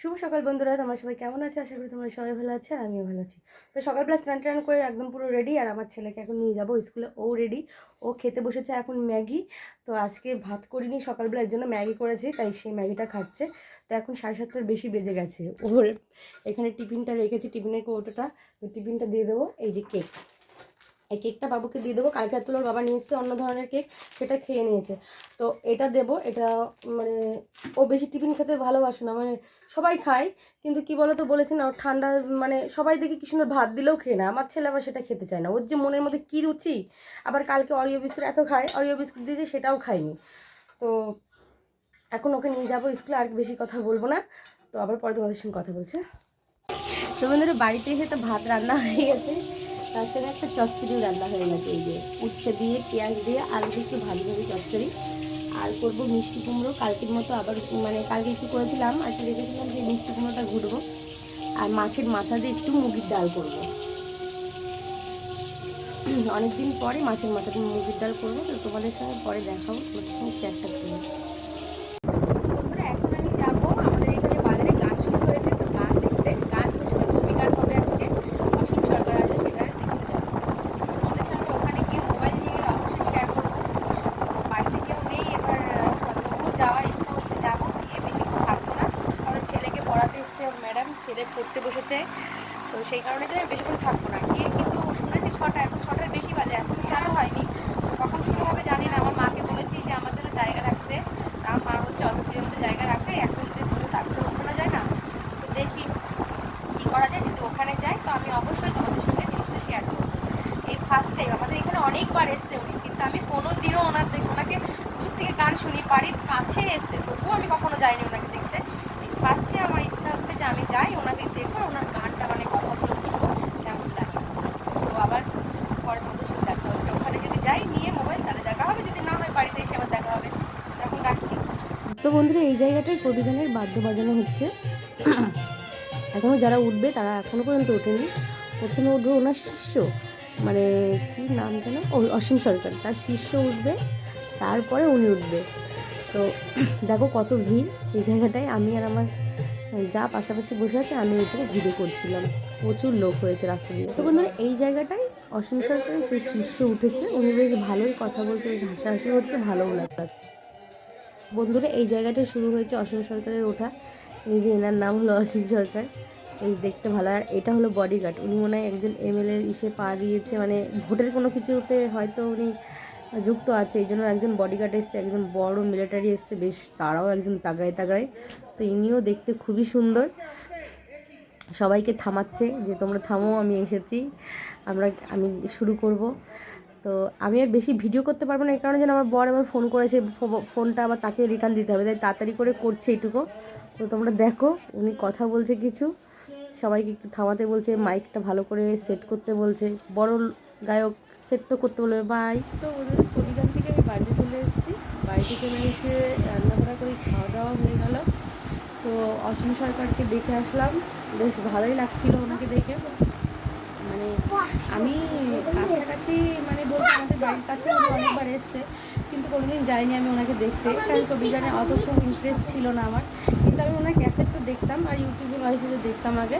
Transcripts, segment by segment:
শুভ সকাল বন্ধুরা, তোমার সবাই কেমন আছে? আশা করি তোমরা সবাই ভালো আছে, আর আমিও ভালো আছি। তো সকালবেলা স্নান টান করে একদম পুরো রেডি আর আমার ছেলেকে এখন নিয়ে যাব স্কুলে, ও রেডি ও খেতে বসেছে এখন ম্যাগি। তো আজকে ভাত করিনি, সকালবেলা এর জন্য ম্যাগি করেছি, তাই সেই ম্যাগিটা খাচ্ছে। তো এখন সাড়ে সাতটার বেশি বেজে গেছে। ওর এখানে টিফিনটা রেখেছি, টিফিনের কৌটোটা টিফিনটা দিয়ে দেবো, এই যে কেক এই কেকটা বাবুকে দিয়ে দেবো। কালকে রাত্রে বাবা নিয়ে অন্য ধরনের কেক, সেটা খেয়ে নিয়েছে। তো এটা দেবো, এটা মানে ও বেশি টিফিন খেতে ভালোবাসে না মানে সবাই খায়, কিন্তু কি বলতো বলেছে না ঠান্ডা মানে সবাই দেখে কি সুন্দর ভাত দিলেও খেয়ে না। আমার ছেলে আবার সেটা খেতে চায় না। ওর যে মনের মধ্যে কী রুচি, আবার কালকে অরিও বিস্কুট এত খায় অরিও বিস্কুট দিয়েছে সেটাও খায়নি। তো এখন ওকে নিয়ে যাব স্কুলে, আর বেশি কথা বলব না। তো আবার পরে তোমাদের সঙ্গে কথা বলছে। তো বন্ধুরা, বাড়িতে এসে তো ভাত রান্না হয়ে গেছে। তার একটা চচ্চড়িও রান্না হয়ে গেছে, এই যে উচ্ছে দিয়ে, পেঁয়াজ দিয়ে, আলু দিয়ে একটু ভাবে চচ্চড়ি। আর করব মিষ্টি কুমড়ো, কালকের মতো আবার মানে কালকে একটু করেছিলাম আজকে রেখেছিলাম যে মিষ্টি কুমড়োটা ঘুরবো আর মাছের মাথা দিয়ে একটু মুগির ডাল করব। অনেকদিন পরে মাছের মাথা দিয়ে মুগির ডাল করব, তো তোমাদের সঙ্গে পরে দেখাবো, তোমাদের সঙ্গে করব বন্ধুরা এখন আমি যাব আমাদের এখানে বাজারে গান শুরু হয়েছে তো গান দেখতে গান হচ্ছে কবি গান হবে আজকে অসীম সরকার আছে সেটা দেখতে যাব তোমাদের সঙ্গে ওখানে গিয়ে মোবাইল নিয়ে গেলে অবশ্যই শেয়ার করব বাড়িতে কেউ নেই এবার আহ, তবুও যাওয়ার ইচ্ছা হচ্ছে যাব গিয়ে বেশিক্ষণ থাকব না আমাদের ছেলেকে পড়াতে ম্যাডাম ছেলে পড়তে বসেছে। তো সেই কারণে তো বেশিক্ষণ থাকব না। গিয়ে কিন্তু শুনেছি ছটা, এখন ছটার বেশি বাজে, এখন চালু হয়নি। কখন শুরু হবে জানি না। আমার মাকে বলেছি যে আমার জন্য জায়গা রাখতে। আমার মা হচ্ছে অত প্রিয় মধ্যে জায়গা রাখে এখন যে পুরো ডাক্তার ওখানে যায় না। তো দেখি কী করা যায়। যদি ওখানে যাই, তো আমি অবশ্যই তোমাদের সঙ্গে জিনিসটা শেয়ার করব। এই ফার্স্ট টাইম আমাদের এখানে অনেকবার এসছে উনি। কিন্তু আমি কোনো দিনও ওনার ওনাকে দূর থেকে গান শুনি, বাড়ির কাছে এসে তবুও আমি কখনো যাইনি ওনাকে দেখতে এই ফার্স্টে আমার ইচ্ছা হচ্ছে যে আমি যাই ওনাকে দেখব আর ওনার গানটা মানে কথাগুলো শুনব কেমন লাগে তো আবার পরে তোমাদের সঙ্গে দেখা হচ্ছে ওখানে যদি যাই নিয়ে মোবাইল তাহলে দেখা হবে যদি না হয় বাড়িতে এসে আবার দেখা হবে তো এখন রাখছি তো বন্ধুরা, এই জায়গাটায় কবিগানের বাদ্য বাজানো হচ্ছে। এখনও যারা উঠবে, তারা এখনও পর্যন্ত ওঠেনি। প্রথমে উঠবে ওনার শিষ্য মানে কি নাম যেন? অসীম সরকার। তার শিষ্য উঠবে, তারপরে উনি উঠবে। তো দেখো কত ভিড় এই জায়গাটায়। আমি আর আমার যা পাশাপাশি বসে আছে, আমি ওইটাকে ভিডিও করছিলাম। প্রচুর লোক হয়েছে রাস্তা দিয়ে। তো বন্ধুরা, এই জায়গাটায় অসীম সরকারের সেই শিষ্য উঠেছে। উনি বেশ ভালোই কথা বলছে, বেশ হাসাহাসি হচ্ছে ভালোও লাগছে। বন্ধুরা, এই জায়গাটা শুরু হয়েছে অসীম সরকারের ওঠা। এই যে এনার নাম হলো অসীম সরকার। এই দেখতে ভালো। আর এটা হলো বডিগার্ড উনি মনে হয় একজন এমএলএ ইসে পা দিয়েছে। মানে ভোটের কোনো কিছুতে হয়তো উনি যুক্ত আছে। এই জন্য একজন বডিগার্ড এসছে, একজন বড় মিলিটারি এসছে। বেশ তারাও একজন তাগড়ায় তাগড়ায়। তো ইনিও দেখতে খুবই সুন্দর। সবাইকে থামাচ্ছে যে তোমরা থামো, আমি এসেছি। আমরা, আমি শুরু করব। তো আমি আর বেশি ভিডিও করতে পারব না, এই কারণে যেন আমার বর আমার ফোন করেছে ফোনটা আবার তাকে রিটার্ন দিতে হবে। তাই তাড়াতাড়ি করে করছে এইটুকু। তো তোমরা দেখো, উনি কথা বলছে কিছু। সবাইকে একটু থামাতে বলছে মাইকটা ভালো করে সেট করতে বলছে। বড় গায়ক সেট তো করতে বলবে বাই তো ওদের কবিগান থেকে আমি বাড়িতে চলে এসেছি। বাড়িতে চলে এসে রান্নাবাড়া করে খাওয়া দাওয়া হয়ে গেল। তো অসীম সরকারকে দেখে আসলাম। বেশ ভালোই লাগছিল ওনাকে দেখে। মানে আমি কাছাকাছি মানে বলতে আমাদের বাড়ির কাছে অনেকবার এসছে, কিন্তু কোনোদিন যাইনি আমি ওনাকে দেখতে। কারণ কবিগানে অত খুব ইন্টারেস্ট ছিল না আমার, কিন্তু আমি ওনার ক্যাসেটটা দেখতাম আর ইউটিউবে মাঝে দেখতাম আগে।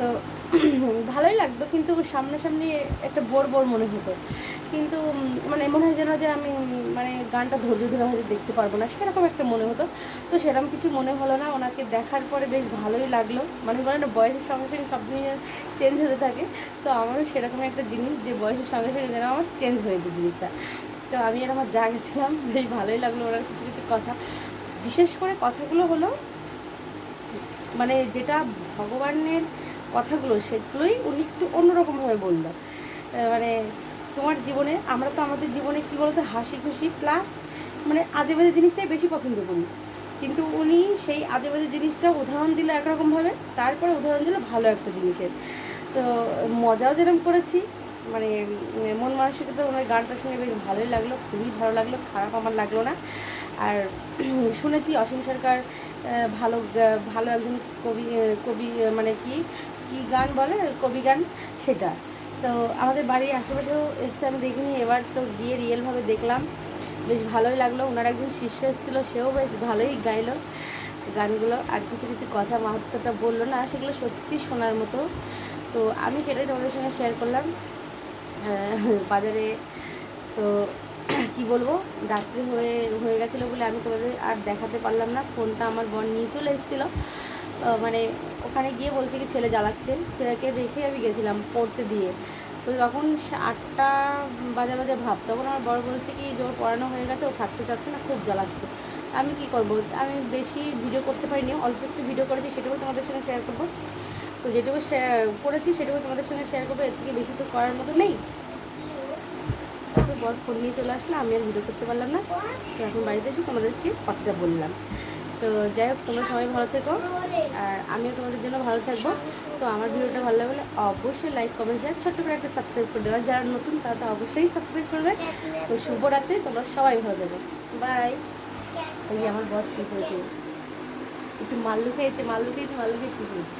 তো ভালোই লাগতো, কিন্তু সামনাসামনি একটা বোর বোর মনে হতো। কিন্তু মানে মনে হয় যেন যে আমি মানে গানটা ধৈর্য ধরে হয়তো দেখতে পারব না, সেরকম একটা মনে হতো। তো সেরকম কিছু মনে হলো না, ওনাকে দেখার পরে বেশ ভালোই লাগল। মানে বলে না, বয়সের সঙ্গে সঙ্গে সব জিনিস চেঞ্জ হতে থাকে। তো আমারও সেরকম একটা জিনিস যে বয়সের সঙ্গে সঙ্গে যেন আমার চেঞ্জ হয়েছে জিনিসটা। তো আমি আর আমার যা গেছিলাম বেশ ভালোই লাগল ওনার কিছু কিছু কথা। বিশেষ করে কথাগুলো হলো মানে যেটা ভগবানের কথাগুলো সেগুলোই উনি একটু অন্যরকমভাবে বলল। মানে তোমার জীবনে, আমরা তো আমাদের জীবনে কী বলতো হাসি খুশি প্লাস মানে আজে বাজে জিনিসটাই বেশি পছন্দ করি। কিন্তু উনি সেই আজে বাজে জিনিসটা উদাহরণ দিল একরকমভাবে, তারপরে উদাহরণ দিল ভালো একটা জিনিসের। তো মজাও যেরকম করেছি মানে মন মানসিকতা ওনার গানটা শুনে বেশ ভালোই লাগল, খুবই ভালো লাগল, খারাপ আমার লাগল না। আর শুনেছি অসীম সরকার ভালো ভালো একজন কবি কবি মানে কি কি গান বলে? কবি গান? সেটা। তো আমাদের বাড়ির আশেপাশেও এসছে, আমি দেখিনি। এবার তো গিয়ে রিয়েলভাবে দেখলাম। বেশ ভালোই লাগল। ওনার একজন শিষ্য এসেছিল, সেও বেশ ভালোই গাইলো গানগুলো। আর কিছু কিছু কথা মাহাত্মটা বলল না, সেগুলো সত্যি শোনার মতো। তো আমি সেটাই তোমাদের সঙ্গে শেয়ার করলাম। বাজারে তো কি বলব? রাত্রি হয়ে হয়ে গেছিল বলে আমি তোমাদের আর দেখাতে পারলাম না। ফোনটা আমার বোন নিয়ে চলে এসেছিল। মানে ওখানে গিয়ে বলছে কি, ছেলে জ্বালাচ্ছে। ছেলেকে রেখে আমি গেছিলাম পড়তে দিয়ে। তো যখন আটটা বাজে বাজে ভাব, তখন আমার বড় বলছে কি যে পড়ানো হয়ে গেছে, ও থাকতে চাচ্ছে না, খুব জ্বালাচ্ছে। আমি কি করব? আমি বেশি ভিডিও করতে পারিনি, অল্প একটু ভিডিও করেছি সেটুকু তোমাদের সঙ্গে শেয়ার করব। তো যেটুকু করেছি সেটুকু তোমাদের সঙ্গে শেয়ার করব, এর থেকে বেশি তো করার মতো নেই। তো বর ফোন নিয়ে চলে আসলে, আমি আর ভিডিও করতে পারলাম না। তো এখন বাড়িতে এসে তোমাদেরকে কথাটা বললাম। তো যাই হোক, তোমরা সবাই ভালো থেকো, আর আমিও তোমাদের জন্য ভালো থাকব। তো আমার ভিডিওটা ভালো লাগলে অবশ্যই লাইক কমেন্ট শেয়ার ছোট্ট করে একটা সাবস্ক্রাইব করে দেওয়া যারা নতুন, তারা তো অবশ্যই সাবস্ক্রাইব করবে। তো শুভরাত্রি তোমরা সবাই ভালো থাকো। বাই এই আমার বর শুরু হয়েছে একটু মাল্লু খেয়েছে মাল্লু খেয়েছে, মাল্লু খেয়ে শুরু করেছে